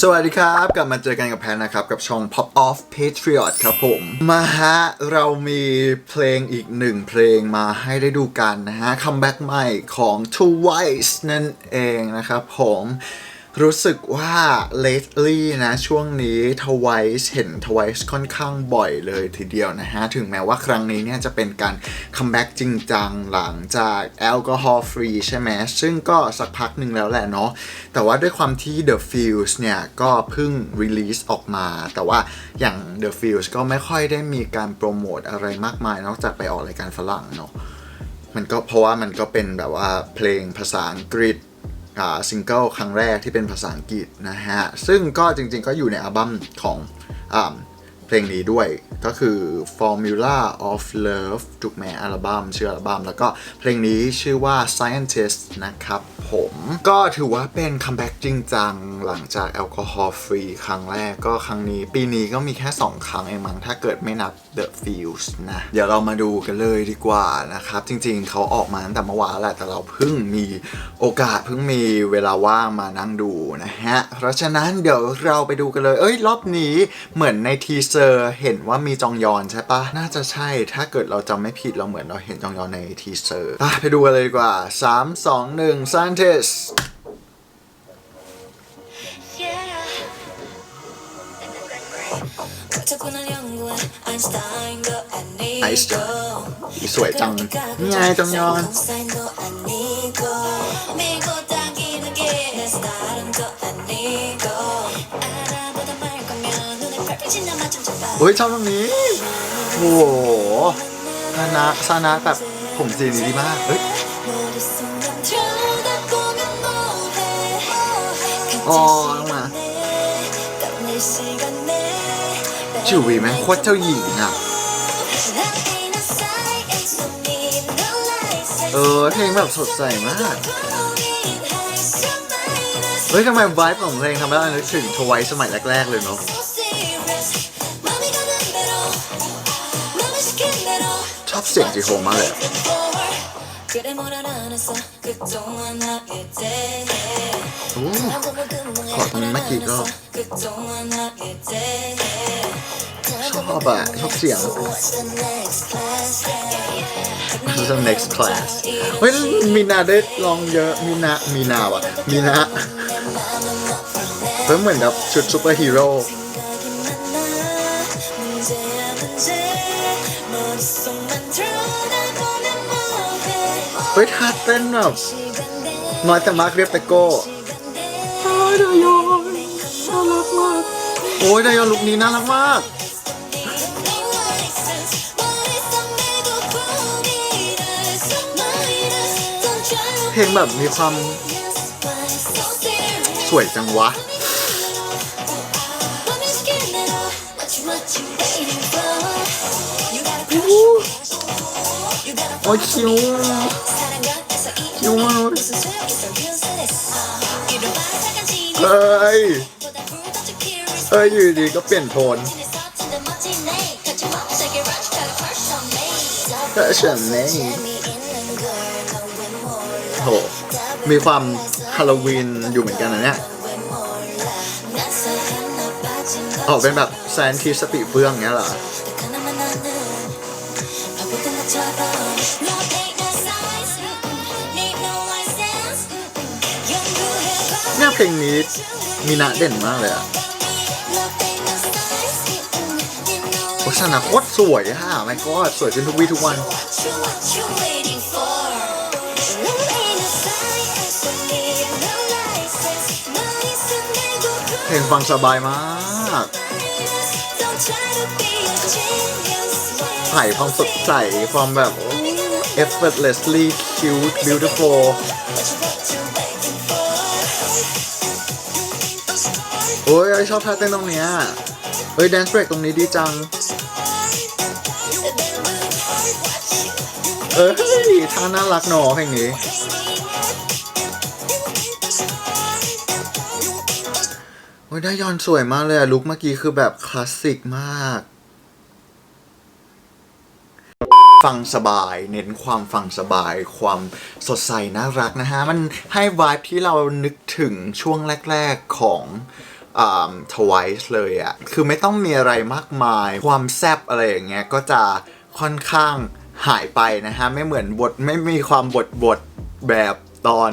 สวัสดีครับ กลับมาเจอกันกับแพนนะครับ กับช่อง Pop Off Patriot ครับผม มาฮะ เรามีเพลงอีกหนึ่งเพลงมาให้ได้ดูกันนะฮะคัมแบ็กใหม่ของ Twice นั่นเองนะครับผม รู้สึกว่า lately นะช่วงนี้ Twice เห็น Twice ค่อนข้างบ่อยเลยทีเดียวนะฮะ ถึงแม้ว่าครั้งนี้เนี่ยจะเป็นการคัมแบ็กจริงจังหลังจากแอลกอฮอล์ฟรีใช่ไหมซึ่งก็สักพักหนึ่งแล้วแหละเนาะแต่ว่าด้วยความที่ The Fuse เนี่ย ก็เพิ่ง release ออกมา แต่ว่าอย่าง The Fuse ก็ไม่ค่อยได้มีการโปรโมทอะไรมากมาย นอกจากไปออกรายการฝรั่งเนาะมันก็เพราะว่ามันก็เป็นแบบว่าเพลงภาษาอังกฤษ ซิงเกิลครั้งแรกที่เป็นภาษาอังกฤษนะฮะ ซึ่งก็จริงๆก็อยู่ในอัลบั้มของอ่า เพลงนี้ด้วยก็คือ Formula of Love ถูกไหมอัลบั้มชื่ออัลบั้มแล้วก็เพลงนี้ชื่อว่า Scientist นะครับผมก็ถือว่าเป็นคัมแบ็กจริงจังหลังจากแอลกอฮอล์ฟรีครั้งแรกก็ครั้งนี้ปีนี้ก็มีแค่ 2 ครั้งเองมั้งถ้าเกิดไม่นับ The Fuse นะ เดี๋ยวเรามาดูกันเลยดีกว่านะครับ จริงๆเขาออกมาตั้งแต่เมื่อวานแหละแต่เราเพิ่งมีโอกาสเพิ่งมีเวลาว่างมานั่งดูนะฮะ เพราะฉะนั้นเดี๋ยวเราไปดูกันเลย เอ้ยรอบนี้เหมือนในทีเซอร์อเห็นว่ามีจองยอนใช่ปะน่าจะใช่ถ้าเกิดเราจำไม่ผิดเราเหมือนเราเห็นจองยอนในทีเซอร์ไปดูกันเลยดีกว่า 3 2 1 scientist อซ์สวยจังนี่ไงจองยอน เฮ้ยชอบตรงนี้ โอ้โหซานาซานาแบบผมสีนี้ดีมาก เฮ้ย อ๋อลงมาจิววีหมโคตรเจ้าหญิงอะ เออเพลงแบบสดใสมาก เฮ้ยทำไมไวท์ของเพลงทำให้เราคิดถึงทวายสมัยแรก ๆ เลยเนาะ ชอบเสียงจีโฮมากเลยอะ 그래 뭘 알아냈어 그동안 나에 대해 โอ้ขอมันเมื่อกี้ก็ 그동안 나에 대해 ชอบอะชอบเสียง What's the next class This is the next class เฮ้ยมีนาได้ลองเยอะมีนามีนาวะมีนาเฮ้ยเหมือนแบบชุดซูเปอร์ฮีโร่ เฮ้ยท่าเต้นแบบน้อยแต่มาร์กเรียบแต่โก้โอ้ยนายอนน่ารักมากโอ้ยนายอนลุกนี้น่ารักมากเพลงแบบมีความสวยจังวะ โอ้ยคิวคิวมากเลยเอ้ยเอ้ยอยู่ดีก็เปลี่ยนโทนแต่ฉันนี่โหมีความฮาโลวีนอยู่เหมือนกันนะเนี่ยออกเป็นแบบแซนทีสปีเฟื่องเงี้ยเหรอ เนี่ยเพลงนี้มีนาเด่นมากเลยอะโอ้ชนะโคตรสวยอะไม่ก็สวยขึ้นทุกวี่ทุกวัน เพลงฟังสบายมากใส่ความสดใสความแบบ effortlessly cute beautiful โอ้ยชอบท่าเต้นตรงเนี้ยเฮ้ย dance break ตรงนี้ดีจัง เอ้ยท่าน่ารักหนอเพลงนี้ โอ้ยได้ยอนสวยมากเลยอะลุคเมื่อกี้คือแบบคลาสสิกมาก ฟังสบาย เน้นความฟังสบาย ความสดใสน่ารักนะฮะ มันให้วายที่เรานึกถึงช่วงแรก ๆของทวายสเลยอะคือไม่ต้องมีอะไรมากมาย ความแซบอะไรอย่างเงี้ยก็จะค่อนข้างหายไปนะฮะ ไม่เหมือนบทไม่มีความบทบทแบบตอน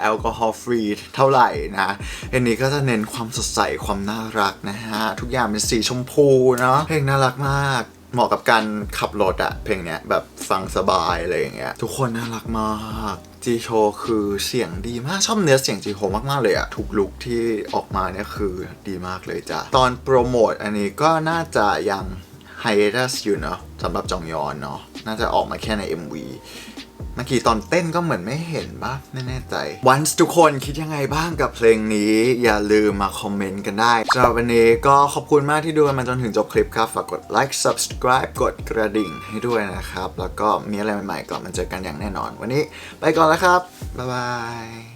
แอลกอฮอล์ฟรีเท่าไหร่นะอันนี้ก็จะเน้นความสดใสความน่ารักนะฮะ ทุกอย่างเป็นสีชมพูเนาะเพลงน่ารักมาก เหมาะกับการขับรถอะเพลงเนี้ยแบบฟังสบายอะไรอย่างเงี้ยทุกคนน่ารักมากจีโชคือเสียงดีมากชอบเนื้อเสียงจีโชมากๆเลยอะทุกลุคที่ออกมาเนี่ยคือดีมากเลยจ้ะตอนโปรโมทอันนี้ก็น่าจะยังไฮเอรัสอยู่เนาะสำหรับจองยอนเนาะน่าจะออกมาแค่ใน MV มื่อกี้ตอนเต้นก็เหมือนไม่เห็นบ้างไม่แน่ใจ วันทุกคนคิดยังไงบ้างกับเพลงนี้ อย่าลืมมาคอมเมนต์กันได้สำหรับวันนี้ก็ขอบคุณมากที่ดูมาจนถึงจบคลิปครับ ฝากกดไลค์ subscribe กดกระดิ่งให้ด้วยนะครับ แล้วก็มีอะไรใหม่ๆกลับมาเจอกันอย่างแน่นอน วันนี้ไปก่อนแล้วครับ บ๊ายบาย